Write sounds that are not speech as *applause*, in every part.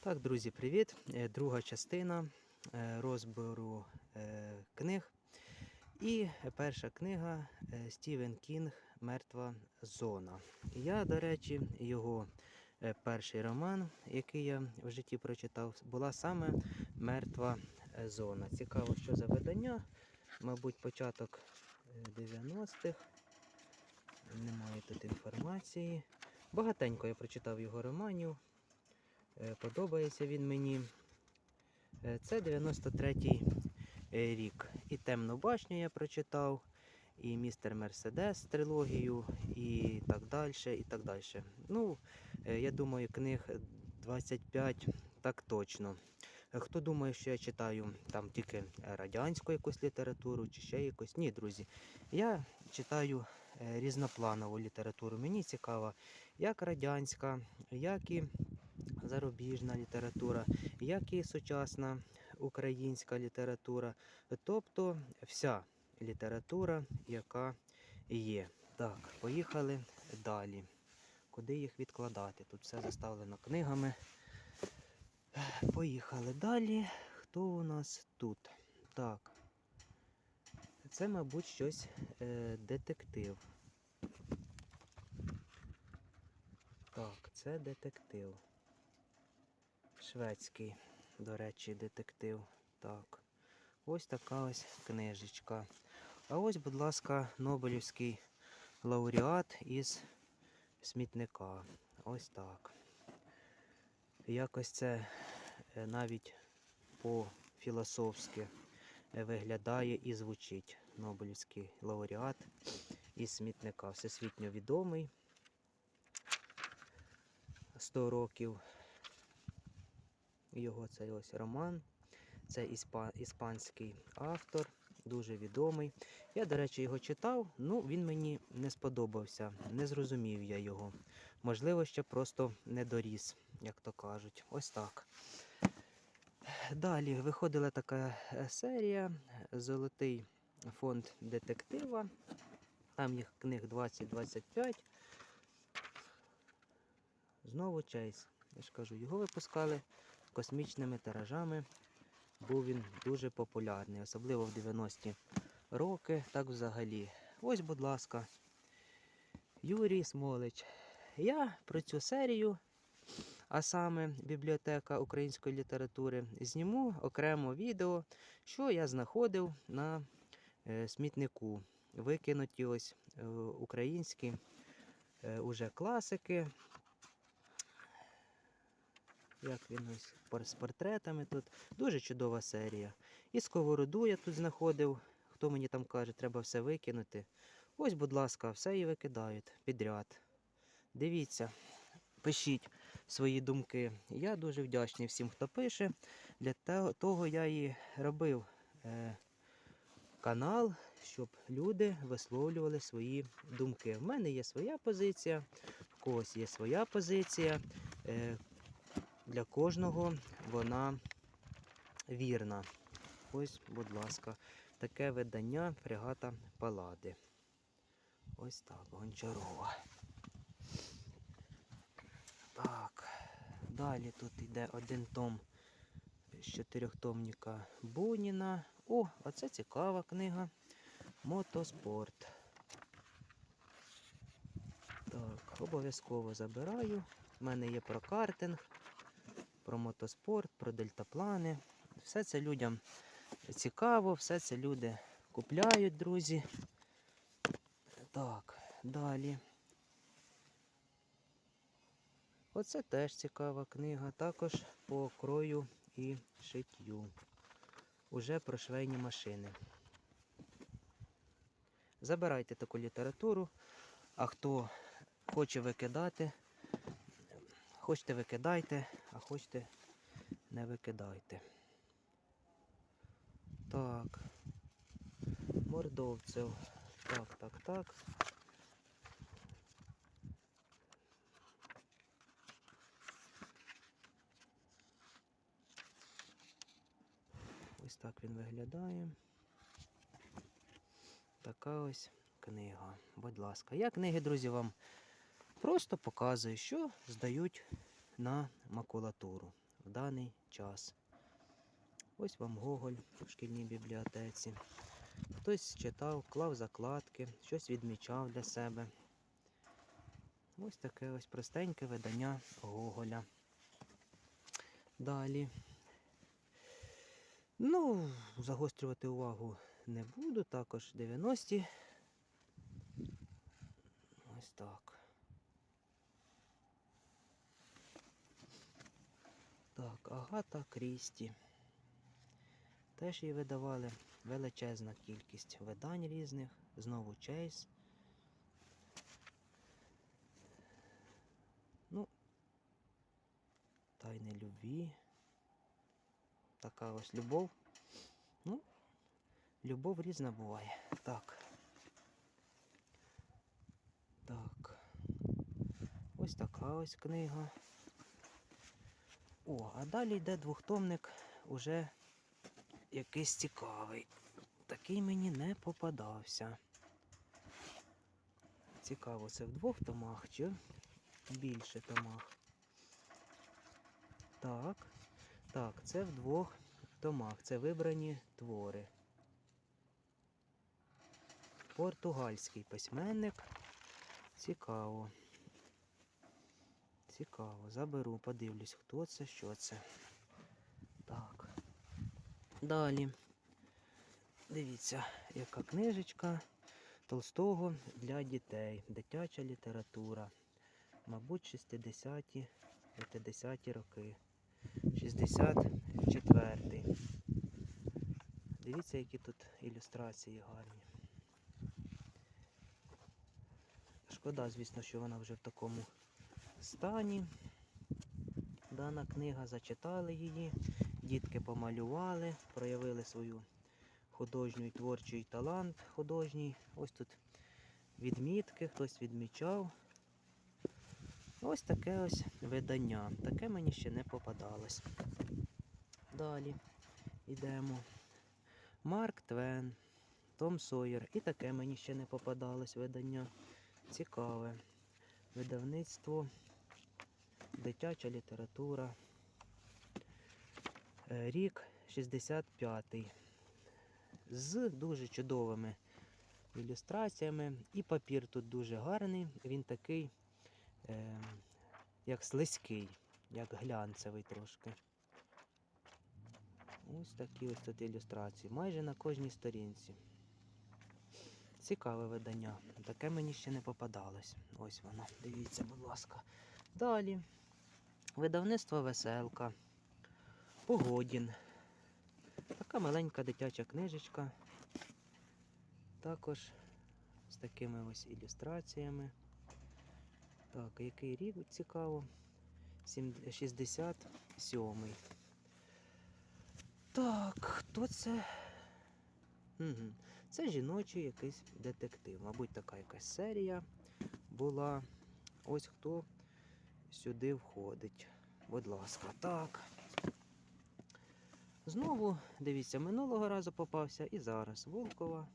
Так, друзі, привіт! Е, Друга частина е, розбору е, книг. І перша книга Стівен Кінг Мертва зона. Я, до речі, його перший роман, який я в житті прочитав, була саме Мертва зона. Цікаво, що за видання. Мабуть, початок е, 90-х. Немає тут інформації. Багатенько я прочитав його романів. Е, Подобається він мені. Е, Це 93-й е, рік. І Темну башню я прочитав, і містер Мерседес трилогію, і так далі. і так далі. Ну, я думаю, книг 25 так точно. Хто думає, що я читаю там тільки радянську якусь літературу чи ще якусь? Ні, друзі. Я читаю різнопланову літературу. Мені цікава як радянська, як і зарубіжна література, як і сучасна українська література, тобто вся література, яка є. Так, поїхали далі. Куди їх відкладати? Тут все заставлено книгами. Поїхали далі. Хто у нас тут? Так. Це, мабуть, щось е, детектив. Так, це детектив. Шведський, до речі, детектив. Так. Ось така ось книжечка. А ось, будь ласка, Нобелівський лауреат із смітника. Ось так. Якось це е, навіть по-філософськи виглядає і звучить. Нобелівський лауреат із смітника. Всесвітньо відомий. 100 років його цей ось роман. Це іспа, іспанський автор, дуже відомий. Я, до речі, його читав, ну він мені не сподобався, не зрозумів я його. Можливо, ще просто не доріс, як то кажуть. Ось так. Далі виходила така е, серія Золотий фонд детектива. Там їх книг 20-25. Знову Чейз. Я ж кажу, його випускали космічними тиражами. Був він дуже популярний, особливо в 90-ті роки, так взагалі. Ось, будь ласка, Юрій Смолич. Я про цю серію, а саме бібліотека української літератури, зніму окремо відео, що я знаходив на е, смітнику. Викинуті ось е, українські е, уже класики, як він ось з портретами тут. Дуже чудова серія. І сковороду я тут знаходив. Хто мені там каже, треба все викинути. Ось, будь ласка, все і викидають підряд. Дивіться, пишіть свої думки. Я дуже вдячний всім, хто пише. Для того я і робив е, канал, щоб люди висловлювали свої думки. В мене є своя позиція, в когось є своя позиція. Е, для кожного вона вірна. Ось, будь ласка, таке видання фрегата Палади. Ось так, Гончарова. Так, далі тут йде один том з чотирьохтомника Буніна. О, а це цікава книга. Мотоспорт. Так, обов'язково забираю. У мене є про картинг про мотоспорт, про дельтаплани. Все це людям цікаво, все це люди купляють, друзі. Так, далі. Оце теж цікава книга, також по крою і шиттю. Уже про швейні машини. Забирайте таку літературу, а хто хоче викидати, Хочете викидайте, а хочете не викидайте. Так. Мордовцев. Так, так, так. Ось так він виглядає. Така ось книга. Будь ласка. Я книги, друзі, вам Просто показую, що здають на макулатуру. в даний час. Ось вам Гоголь в шкільній бібліотеці. Хтось читав, клав закладки, щось відмічав для себе. Ось таке ось простеньке видання Гоголя. Далі. Ну, загострювати увагу не буду. Також 90-ті. Ось так. Так, Агата Крісті. Теж її видавали величезна кількість видань різних. Знову Чейз. Ну, Тайни любві. Така ось любов. Ну, любов різна буває. Так. Так. Ось така ось книга. О, а далі йде двохтомник уже якийсь цікавий. Такий мені не попадався. Цікаво, це в двох томах чи більше томах. Так. Так, це в двох томах. Це вибрані твори. Португальський письменник. Цікаво. Цікаво. Заберу, подивлюсь, хто це, що це. Так. Далі. Дивіться, яка книжечка Толстого для дітей. Дитяча література. Мабуть, 60-ті, 50-ті роки. 64-й. Дивіться, які тут ілюстрації гарні. Шкода, звісно, що вона вже в такому стані. Дана книга зачитали її, дітки помалювали, проявили свою художню і творчий талант художній. Ось тут відмітки, хтось відмічав. Ось таке ось видання. Таке мені ще не попадалось. Далі йдемо. Марк Твен, Том Сойер. І таке мені ще не попадалось видання. Цікаве. Видавництво, дитяча література. Е, Рік 65-й. З дуже чудовими ілюстраціями. І папір тут дуже гарний. Він такий е, як слизький, як глянцевий трошки. Ось такі ось тут ілюстрації. Майже на кожній сторінці. Цікаве видання. Таке мені ще не попадалось. Ось воно. Дивіться, будь ласка. Далі. Видавництво Веселка. Погодін. Така маленька дитяча книжечка. Також з такими ось ілюстраціями. Так, який рік цікаво? 67-й. Так, хто це? Це жіночий якийсь детектив. Мабуть, така якась серія була. Ось хто сюди входить. Будь ласка, так. Знову, дивіться, минулого разу попався і зараз Волкова.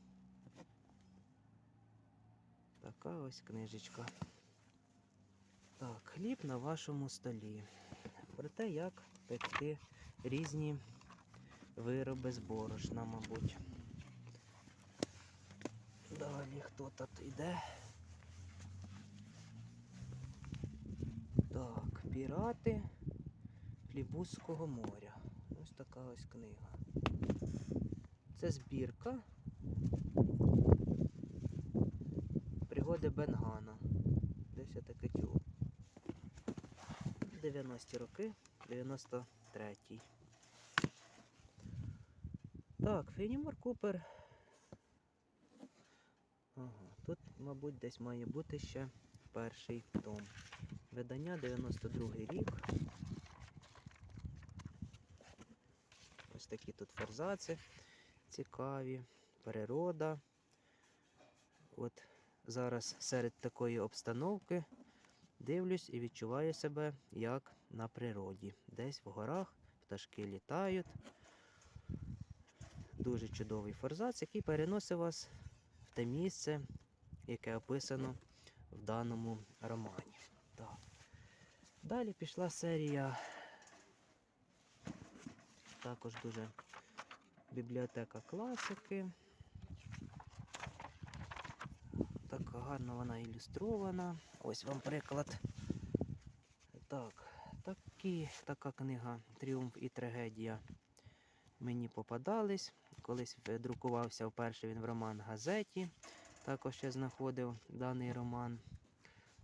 Така ось книжечка. Так, хліб на вашому столі. Про те, як пекти різні вироби з борошна, мабуть. Далі хто тут йде? Так, пірати Флібузького моря. Ось така ось книга. Це збірка. Пригоди Бенгана. Десь я таке чув. 90-ті роки, 93-й. Так, Фенімор Купер. Ага, тут, мабуть, десь має бути ще перший том. Видання 92 рік. Ось такі тут форзаци цікаві, природа. От зараз серед такої обстановки дивлюсь і відчуваю себе як на природі. Десь в горах пташки літають. Дуже чудовий форзац, який переносить вас в те місце, яке описано в даному романі. Далі пішла серія також дуже бібліотека класики. Так гарно вона ілюстрована. Ось вам приклад. Так, такі, така книга Тріумф і трагедія мені попадались. Колись друкувався вперше він в роман газеті. Також я знаходив даний роман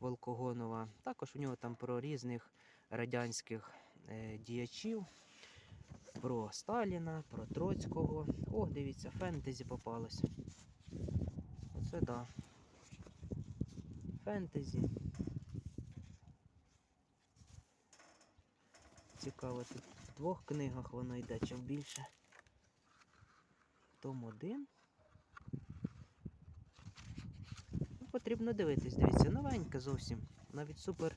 Волкогонова. Також у нього там про різних радянських е, діячів, про Сталіна, про Троцького. О, дивіться, фентезі попалось. Оце да. Фентезі. Цікаво, тут в двох книгах воно йде, чим більше. Том один. Ну, потрібно дивитись, дивіться, новеньке зовсім. Навіть супер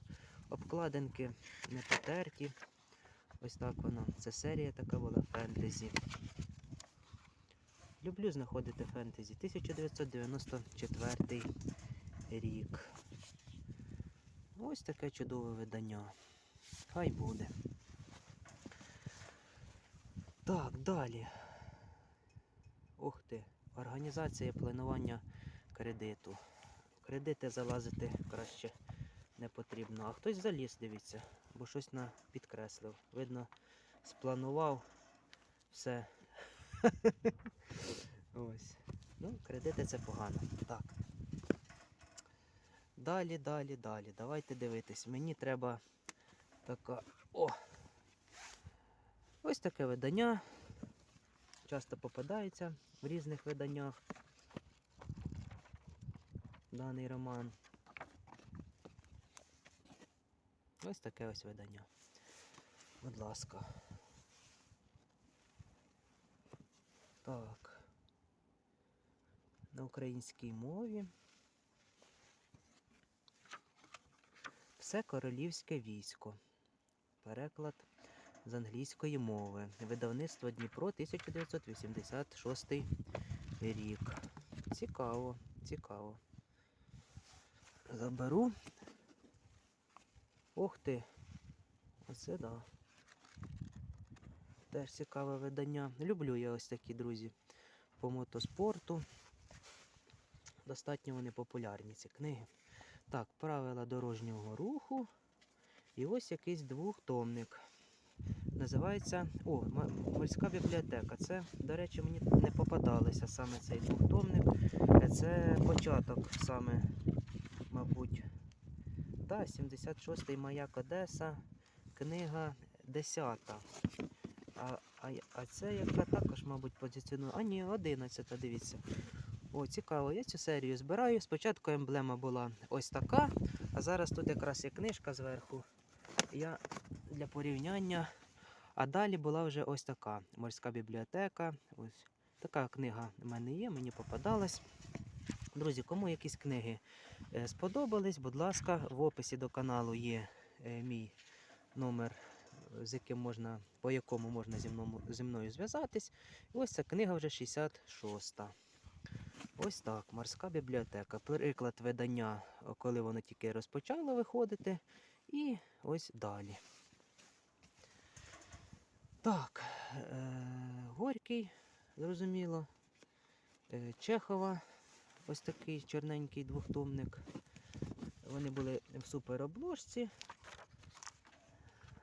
обкладинки не потерті. Ось так воно. Це серія така була фентезі. Люблю знаходити фентезі. 1994 рік. Ось таке чудове видання. Хай буде. Так, далі. Ух ти, організація планування кредиту. Кредити залазити краще не потрібно. А хтось заліз, дивіться, бо щось підкреслив. Видно, спланував все. *laughs* Ось. Ну, кредити це погано. Так. Далі, далі, далі. Давайте дивитись. Мені треба така. О! Ось таке видання. Часто попадається в різних виданнях. Даний роман. Ось таке ось видання. Будь ласка. Так. На українській мові. Все королівське військо. Переклад з англійської мови. Видавництво Дніпро 1986 рік. Цікаво, цікаво. Заберу. Ух ти. Оце да. Теж цікаве видання. Люблю я ось такі друзі по мотоспорту. Достатньо вони популярні, ці книги. Так, правила дорожнього руху. І ось якийсь двохтомник. Називається О, морська бібліотека. Це, до речі, мені не попадалося саме цей двохтомник. Це початок саме, мабуть. Да, 76-й маяк Одеса, книга 10. А, а, а це яка також, мабуть, позиціонує. А ні, 11, дивіться. О, цікаво, я цю серію збираю. Спочатку емблема була ось така, а зараз тут якраз є книжка зверху. Я для порівняння. А далі була вже ось така морська бібліотека. Ось така книга в мене є, мені попадалась. Друзі, кому якісь книги е, сподобались, будь ласка, в описі до каналу є е, мій номер, з яким можна, по якому можна зі мною, зі мною зв'язатись. Ось ця книга вже 66. Ось так, морська бібліотека. Приклад видання, коли воно тільки розпочало виходити. І ось далі. Так, е, Горький, зрозуміло. Е, Чехова, ось такий чорненький двохтомник. Вони були в суперобложці.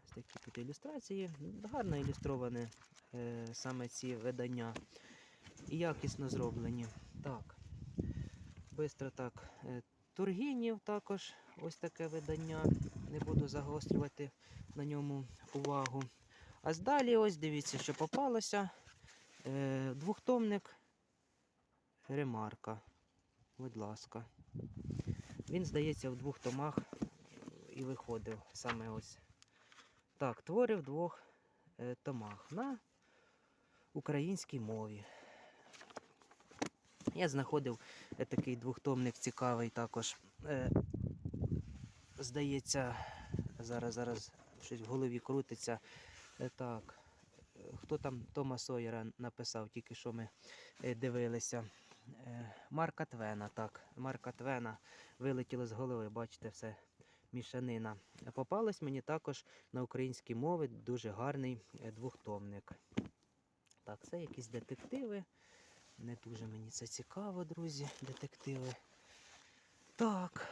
Ось такі тут ілюстрації. Гарно ілюстровані е, саме ці видання. І якісно зроблені. Так. Бистро так. Е, Тургенів також ось таке видання. Не буду загострювати на ньому увагу. А далі ось дивіться, що попалося. Е, двохтомник ремарка. Будь ласка. Він, здається, в двох томах і виходив саме ось. Так, твори в двох е, томах на українській мові. Я знаходив е, такий двохтомник цікавий також. Е, здається, зараз, зараз щось в голові крутиться. Так, хто там Тома Сойера написав, тільки що ми дивилися. Е, Марка Твена, так. Марка Твена вилетіло з голови, бачите, все мішанина. Попалось мені також на українській мові дуже гарний е, двохтомник. Так, це якісь детективи. Не дуже мені це цікаво, друзі, детективи. Так.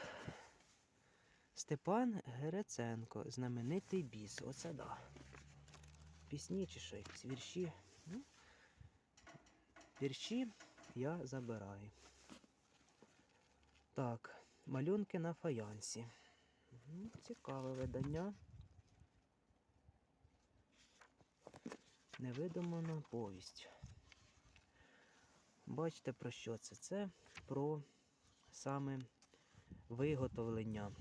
Степан Гереценко, знаменитий біс. Оце да. Пісні чи що, якісь вірші. Ну, вірші я забираю. Так, малюнки на фаянсі. Цікаве видання. Невидумана повість. Бачите про що це? Це про саме виготовлення.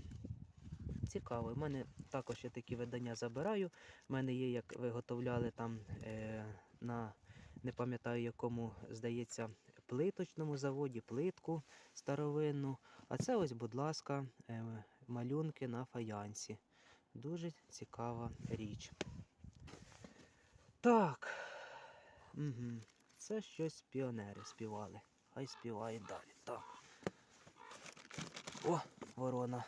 Цікаво. У мене також я такі видання забираю. У мене є, як виготовляли там е, на не пам'ятаю якому, здається, плиточному заводі, плитку старовинну. А це ось, будь ласка, е, малюнки на фаянсі. Дуже цікава річ. Так. Угу. Це щось піонери співали. Хай співають далі. Так. О, ворона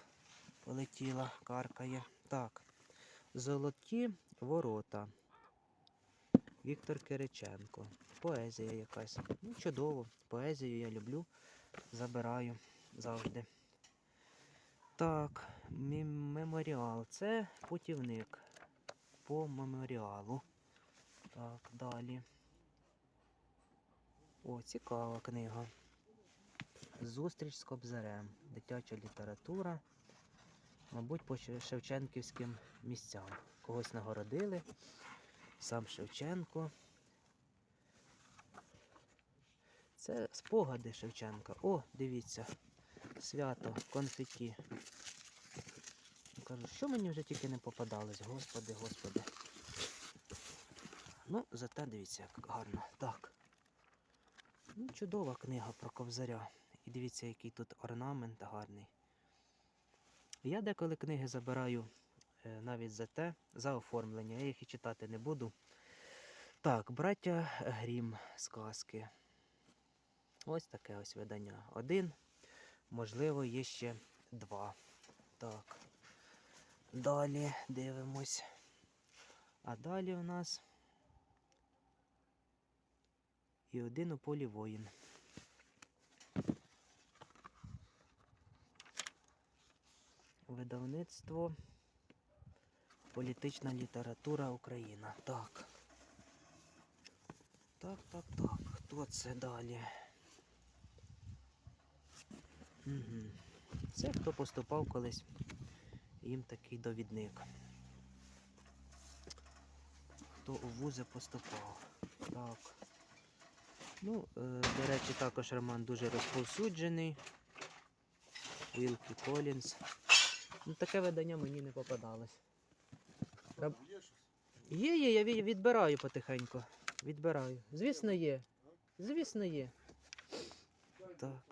полетіла, каркає. Так. Золоті ворота. Віктор Кириченко. Поезія якась. Ну, чудово. Поезію я люблю. Забираю завжди. Так, меморіал. Це путівник по меморіалу. Так, далі. О, цікава книга. Зустріч з Кобзарем. Дитяча література. Мабуть, по Шевченківським місцям. Когось нагородили. Сам Шевченко. Це спогади Шевченка. О, дивіться. Свято, конфеті. Кажу, що мені вже тільки не попадалось, господи, господи. Ну, зате дивіться, як гарно. Так. Ну, чудова книга про ковзаря. І дивіться, який тут орнамент гарний. Я деколи книги забираю е, навіть за те, за оформлення. Я їх і читати не буду. Так, браття Грім сказки. Ось таке ось видання. Один, можливо, є ще два. Так. Далі дивимось. А далі у нас і один у полі воїн. Видавництво Політична література Україна. Так. Так, так, так. Хто це далі? Угу. Це хто поступав колись. Їм такий довідник. Хто у вузи поступав. Так. Ну, е, до речі, також роман дуже розповсюджений. Вілкі Колінс. Ну, таке видання мені не попадалось. Раб- Є, є, я відбираю потихеньку. Відбираю. Звісно, є. Звісно, є. Так.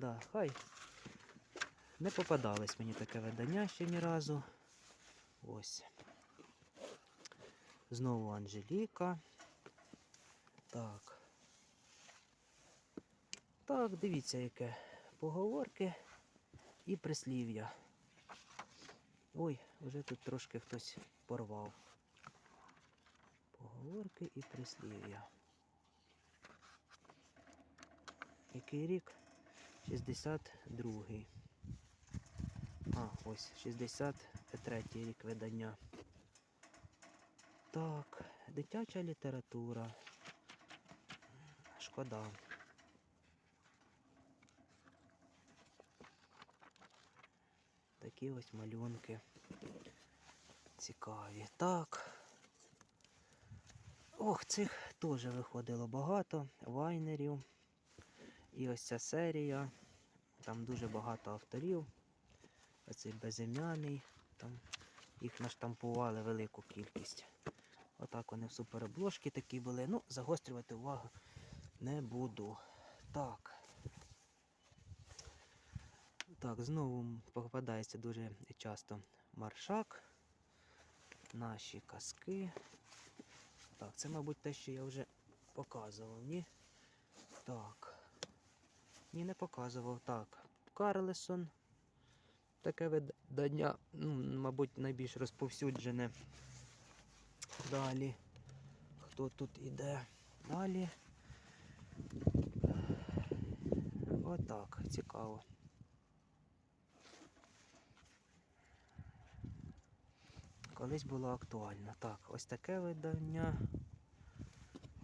Да, хай. Не попадалось мені таке видання ще ні разу. Ось. Знову Анжеліка. Так. Так, дивіться, яке. Поговорки і прислів'я. Ой, вже тут трошки хтось порвав. Поговорки і прислів'я. Який рік? 62-й. А, ось, 63-й рік видання. Так, дитяча література. Шкода. Такі ось малюнки. Цікаві. Так. Ох, цих теж виходило багато. Вайнерів. І ось ця серія. Там дуже багато авторів. Оцей безім'яний. Там їх наштампували велику кількість. Отак вони в суперобложки такі були. Ну, загострювати увагу не буду. Так. Так, знову попадається дуже часто маршак. Наші казки. Так, це, мабуть, те, що я вже показував, ні? Так. Ні, не показував. Так. Карлесон. Таке видання, ну, мабуть, найбільш розповсюджене. Далі. Хто тут іде? далі. Отак, цікаво. Колись було актуально. Так, ось таке видання.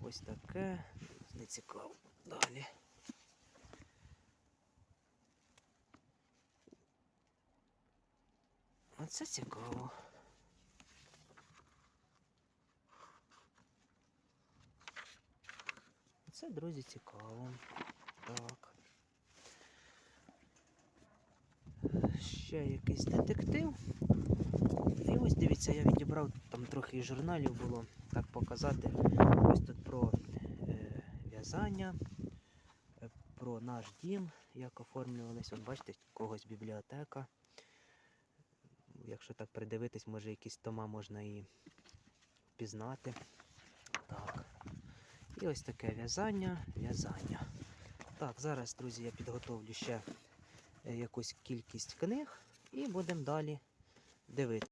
Ось таке. Не цікаво. Далі. Оце цікаво. Це, друзі, цікаво. Так. Ще якийсь детектив. І ось дивіться, я відібрав, там трохи журналів було, так показати. Ось тут про е, в'язання, е, про наш дім, як оформлювались. От бачите, когось бібліотека. Якщо так придивитись, може якісь тома можна і пізнати. Так. І ось таке в'язання, в'язання. Так, зараз, друзі, я підготовлю ще е, якусь кількість книг і будемо далі дивитися.